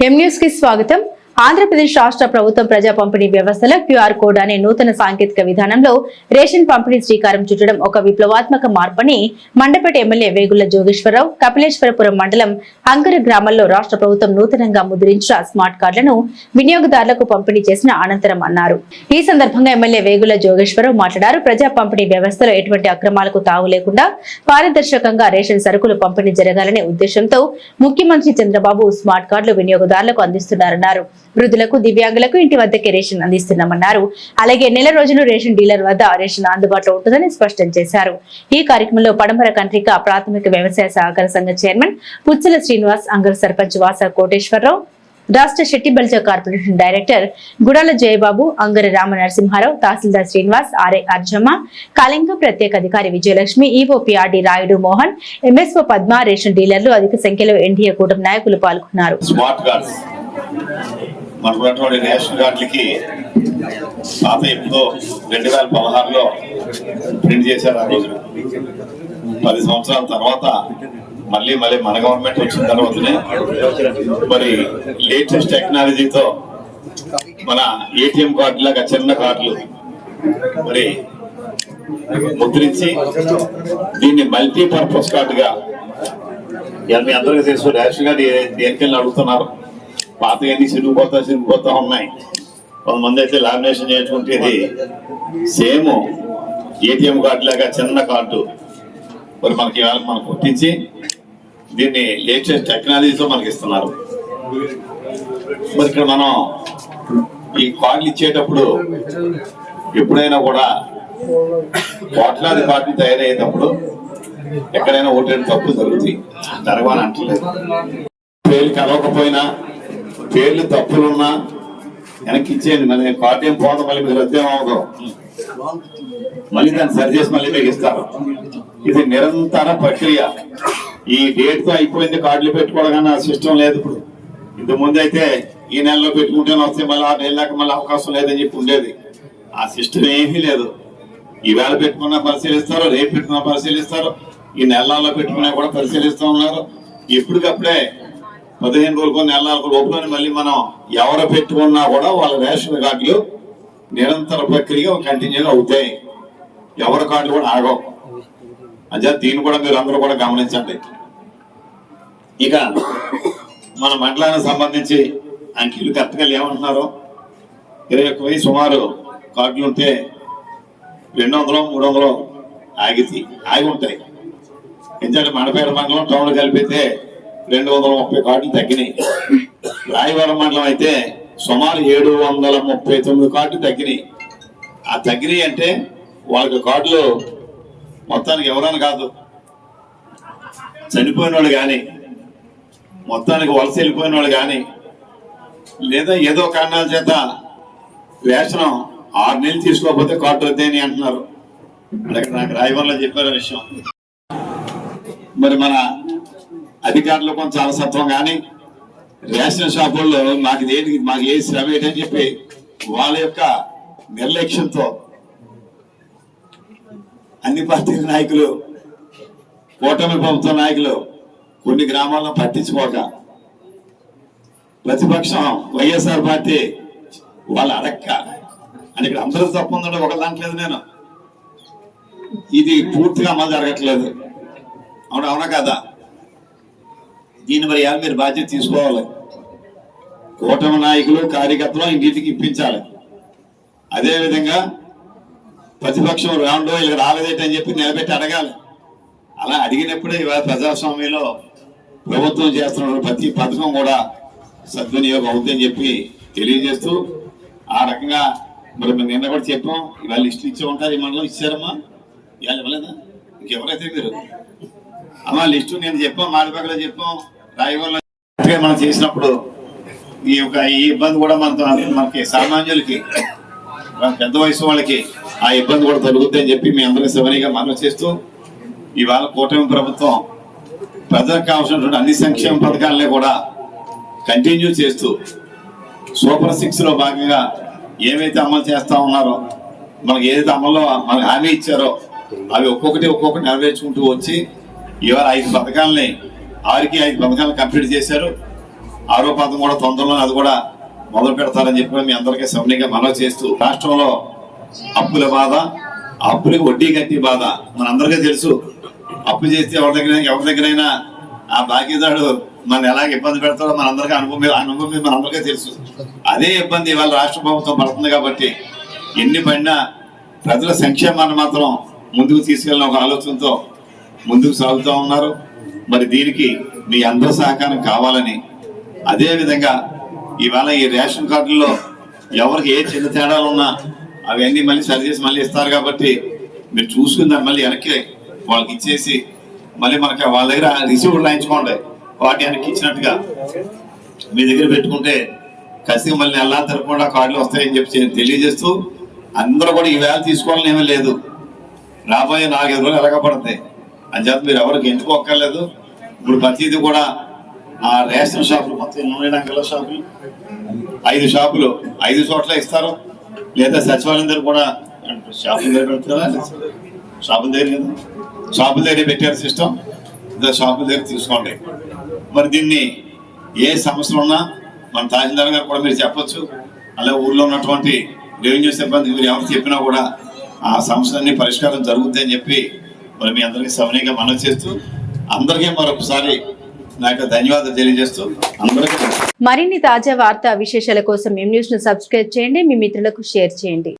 ఎంన్యూస్కి స్వాగతం. ఆంధ్రప్రదేశ్ రాష్ట్ర ప్రభుత్వం ప్రజా పంపిణీ వ్యవస్థలో క్యూఆర్ కోడ్ అనే నూతన సాంకేతిక విధానంలో రేషన్ పంపిణీ శ్రీకారం చుట్టడం ఒక విప్లవాత్మక మార్పని మండపేట ఎమ్మెల్యే వేగుల జోగేశ్వరరావు కపిలేశ్వరపురం మండలం అంకర గ్రామంలో రాష్ట్ర ప్రభుత్వం నూతనంగా ముద్రించిన స్మార్ట్ కార్డులను వినియోగదారులకు పంపిణీ చేసిన అనంతరం అన్నారు. ఈ సందర్భంగా ఎమ్మెల్యే వేగుల జోగేశ్వరరావు మాట్లాడారు. ప్రజా పంపిణీ వ్యవస్థలో ఎటువంటి అక్రమాలకు తావు లేకుండా పారదర్శకంగా రేషన్ సరుకులు పంపిణీ జరగాలనే ఉద్దేశంతో ముఖ్యమంత్రి చంద్రబాబు స్మార్ట్ కార్డులు వినియోగదారులకు అందిస్తున్నారన్నారు. వృద్ధులకు దివ్యాంగులకు ఇంటి వద్దకే రేషన్ అందిస్తున్నామన్నారు. అలాగే నెల రోజులు రేషన్ డీలర్ వద్ద రేషన్ అందుబాటులో ఉంటుందని స్పష్టం చేశారు. ఈ కార్యక్రమంలో పడమర కంట్రిక ప్రాథమిక వ్యవసాయ సహకార సంఘ చైర్మన్ పుచ్చల శ్రీనివాస్ అంగర్ సర్పంచ్ వాస కోటేశ్వరరావు రాష్ట్ర Shetty corporation director Gudala Jayababu Angara Rama Narasimha Rao tahsildar Srinivas RA Arjamma Kalinga ప్రత్యేక అధికారి Vijayalakshmi EOPRD Rayudu Mohan MSO Padma ration డీలర్లు అధిక సంఖ్యలో ఎన్డీఏ కూటమి నాయకులు పాల్గొన్నారు. మనకున్నటువంటి కార్డ్స్ మనకు రేషన్ కార్డులకి పాత ఎప్పుడో రెండు వేల పదహారులో ప్రింట్ చేశారు ఆ రోజు. పది సంవత్సరాల తర్వాత మళ్ళీ మళ్ళీ మన గవర్నమెంట్ వచ్చిన తర్వాతనే మరి లేటెస్ట్ టెక్నాలజీతో మన ఏటీఎం కార్డు లాగా చిన్న కార్డులు మరి ముద్రించి దీన్ని మల్టీపర్పస్ కార్డుగా మీ అందరికీ తెలుసు రేషన్ కార్డు ఏ- దేనికెళ్ళి అడుగుతున్నారు? పాతగా సిరిగిపోతా సిరిగిపోతా ఉన్నాయి. కొంతమంది అయితే లామినేషన్ చేయించుకుంటేది సేమ్ ఏటీఎం కార్డు లాగా చిన్న కార్డు. మరి మనకి ఇవాళ మనం కుట్టించి దీన్ని లేటెస్ట్ టెక్నాలజీతో మనకి ఇస్తున్నారు. మరి ఇక్కడ మనం ఈ కార్డులు ఇచ్చేటప్పుడు ఎప్పుడైనా కూడా కోట్లాది కార్డులు తయారయ్యేటప్పుడు ఎక్కడైనా ఓటేడు తప్పులు జరుగుతాయి జరగని అంటలేదు. పేర్లు కలవకపోయినా పేర్లు తప్పులున్నా వెనక్కి ఇచ్చేయండి. మరి పార్టీ ఏం పోదు మళ్ళీ మీరు రద్దేం అవ్వదు మళ్ళీ దాన్ని సరి చేసి మళ్ళీ మీకు ఇస్తారు. ఇది నిరంతర ప్రక్రియ. ఈ డేట్తో అయిపోయింది కార్డులు పెట్టుకోవడం కానీ ఆ సిస్టమ్ లేదు ఇప్పుడు. ఇంత ముందు అయితే ఈ నెలలో పెట్టుకుంటేనే వస్తే మళ్ళీ ఆ నెల దాకా మళ్ళీ అవకాశం లేదని చెప్పి ఉండేది. ఆ సిస్టమ్ ఏమీ లేదు. ఈవేళ పెట్టుకున్నా పరిశీలిస్తారు రేపు పెట్టుకున్నా పరిశీలిస్తారు. ఈ నెలల్లో పెట్టుకున్నా కూడా పరిశీలిస్తూ ఉన్నారు. ఎప్పటికప్పుడే పదిహేను రోజులకు నెల నాలుగు లోపల మళ్ళీ మనం ఎవరు పెట్టుకున్నా కూడా వాళ్ళ రేషన్ కార్డులు నిరంతర ప్రక్రియ కంటిన్యూగా అవుతాయి. ఎవరి కార్డులు కూడా ఆగవు. అదే దీన్ని కూడా మీరు అందరూ కూడా గమనించండి. ఇక మన మండలానికి సంబంధించి అంకెలు కరెక్ట్గా ఏమంటున్నారు ఇరవై ఒక్క వెయ్యి సుమారు కార్డులు ఉంటే రెండు వందలు మూడు వందలు ఆగితే ఆగి ఉంటాయి. ఎందుకంటే మండపేట మండలం టౌన్ కలిపితే రెండు వందల ముప్పై కార్డులు తగ్గినాయి. రాయవరం మండలం అయితే సుమారు ఏడు వందల ముప్పై తొమ్మిది కార్డులు తగ్గినాయి. ఆ తగ్గినాయి అంటే వాళ్ళకి కార్డులు మొత్తానికి ఎవరని కాదు చనిపోయిన వాళ్ళు కానీ మొత్తానికి వలస వెళ్ళిపోయిన వాళ్ళు కానీ లేదా ఏదో కారణాల చేత వేషనం ఆరు నెలలు తీసుకోకపోతే కార్డు వద్దని అంటున్నారు. నాకు రాయవరంలో చెప్పారు విషయం. మరి మన అధికారులు కొంచెం అలసత్వం కానీ రేషన్ షాపుల్లో మాకు దేనికి మాకు ఏ శ్రమ ఏంటని చెప్పి వాళ్ళ యొక్క నిర్లక్ష్యంతో అన్ని పార్టీల నాయకులు కూటమి ప్రభుత్వ నాయకులు కొన్ని గ్రామాల్లో పట్టించుకోక ప్రతిపక్షం వైఎస్ఆర్ పార్టీ వాళ్ళు అడక్క. అని ఇక్కడ అందరూ తప్పు ఉందంటే ఒక దాంట్లేదు నేను. ఇది పూర్తిగా అమలు జరగట్లేదు. అవునా అవునా కదా? దీని మరి ఎలా మీరు బాధ్యత తీసుకోవాలి. కూటమి నాయకులు కార్యకర్తలు ఇంటికి ఇప్పించాలి. అదేవిధంగా ప్రతిపక్షం రాండో ఇలా రాలేదేటని చెప్పి నిలబెట్టి అడగాలి. అలా అడిగినప్పుడే ఇవాళ ప్రజాస్వామ్యంలో ప్రభుత్వం చేస్తున్న ప్రతి పథకం కూడా సద్వినియోగం అవుతుందని చెప్పి తెలియజేస్తూ ఆ రకంగా మరి మేము నిన్న కూడా చెప్పాం. ఇవాళ లిస్టు ఇచ్చే ఉంటారు ఈ మండలం ఇచ్చారమ్మా. ఇవాళ ఇవ్వలేదా? ఇంకెవరైతే మీరు అమ్మా లిస్టు నేను చెప్పాం మాడిపక్కల చెప్పాం. రాయవల్ల మనం చేసినప్పుడు ఈ యొక్క ఈ ఇబ్బంది కూడా మనతో మనకి సామాన్యులకి మన పెద్ద వయసు వాళ్ళకి ఆ ఇబ్బంది కూడా తొలగుద్ది అని చెప్పి మీ అందరికీ సవనీగా మనం చేస్తూ ఇవాళ కూటమి ప్రభుత్వం ప్రజలకు కావాల్సినటువంటి అన్ని సంక్షేమ పథకాలని కూడా కంటిన్యూ చేస్తూ సూపర్ సిక్స్లో భాగంగా ఏమైతే అమలు చేస్తా ఉన్నారో మనకి ఏదైతే అమల్లో మనకు హామీ ఇచ్చారో అవి ఒక్కొక్కటి ఒక్కొక్కటి నెరవేర్చుకుంటూ వచ్చి ఇవాళ ఐదు పథకాలని ఆరికి ఐదు పథకాలు కంప్లీట్ చేశారు. ఆరో పథకం కూడా తొందరలో అది కూడా మొదలు పెడతారని చెప్పి మీ అందరికీ సవనీగా మనవి చేస్తూ రాష్ట్రంలో అప్పుల బాధ అప్పులకు అప్పులకి వడ్డీ కట్టి బాధ మనందరికీ తెలుసు. అప్పు చేస్తే ఎవరి దగ్గర ఎవరి దగ్గరైనా ఆ బాకీదారుడు మన ఎలా ఇబ్బంది పెడతాడో మనందరికీ అనుభవం అనుభవం మీద మనందరికీ తెలుసు. అదే ఇబ్బంది ఇవాళ రాష్ట్ర ప్రభుత్వం పడుతుంది కాబట్టి ఎన్ని పడినా ప్రజల సంక్షేమాన్ని మాత్రం ముందుకు తీసుకెళ్ళిన ఒక ఆలోచనతో ముందుకు సాగుతూ ఉన్నారు. మరి దీనికి మీ అందరి సహకారం కావాలని. అదేవిధంగా ఇవాళ ఈ రేషన్ కార్డుల్లో ఎవరికి ఏ చిన్న తేడాలు ఉన్నా అవన్నీ మళ్ళీ సరి చేసి మళ్ళీ ఇస్తారు కాబట్టి మీరు చూసుకుందాం మళ్ళీ వెనక్కి వాళ్ళకి ఇచ్చేసి మళ్ళీ మనకి వాళ్ళ దగ్గర రిసీవ్డ్ రాయించుకోండి. వాటి వెనక్కి ఇచ్చినట్టుగా మీ దగ్గర పెట్టుకుంటే ఖచ్చితంగా మళ్ళీ ఎలా తరపకుండా కార్డులు వస్తాయని చెప్పి తెలియజేస్తూ అందరూ కూడా ఈ వేళ తీసుకోవాలని ఏమీ లేదు. రాబోయే నాలుగైదు రోజులు ఎలాగ పడతాయి. అని చెప్పి మీరు ఎవరికి ఎంచుకోక్కర్లేదు ఇప్పుడు ప్రతిదీ కూడా ఆ రేషన్ షాపులు మొత్తం ఎన్ని ఉన్నాయి అంకల షాపులు ఐదు షాపులు ఐదు చోట్ల ఇస్తారు. లేదా సచివాలయం దగ్గర కూడా షాపుల దగ్గర పెడతారా? షాపుల దగ్గర కదా. షాపుల దగ్గర పెట్టారు సిస్టమ్ ఇంకా షాపుల దగ్గర తీసుకోండి. మరి దీన్ని ఏ సమస్యలు ఉన్నా మన తహసీల్దార్ గారు కూడా మీరు చెప్పచ్చు. అలాగే ఊళ్ళో ఉన్నటువంటి రెవెన్యూ సిబ్బందికి మీరు ఎవరు చెప్పినా కూడా ఆ సమస్యలన్నీ పరిష్కారం జరుగుద్ది అని చెప్పి మరి మీ అందరికీ సమనీయంగా మనం చేస్తూ అందరికీ మరొకసారి ధన్యవాదాలు తెలియజేస్తూ అందరికీ మరిన్ని తాజా వార్తా విశేషాల కోసం ఎం న్యూస్ను సబ్స్క్రైబ్ చేయండి. మీ మిత్రులకు షేర్ చేయండి.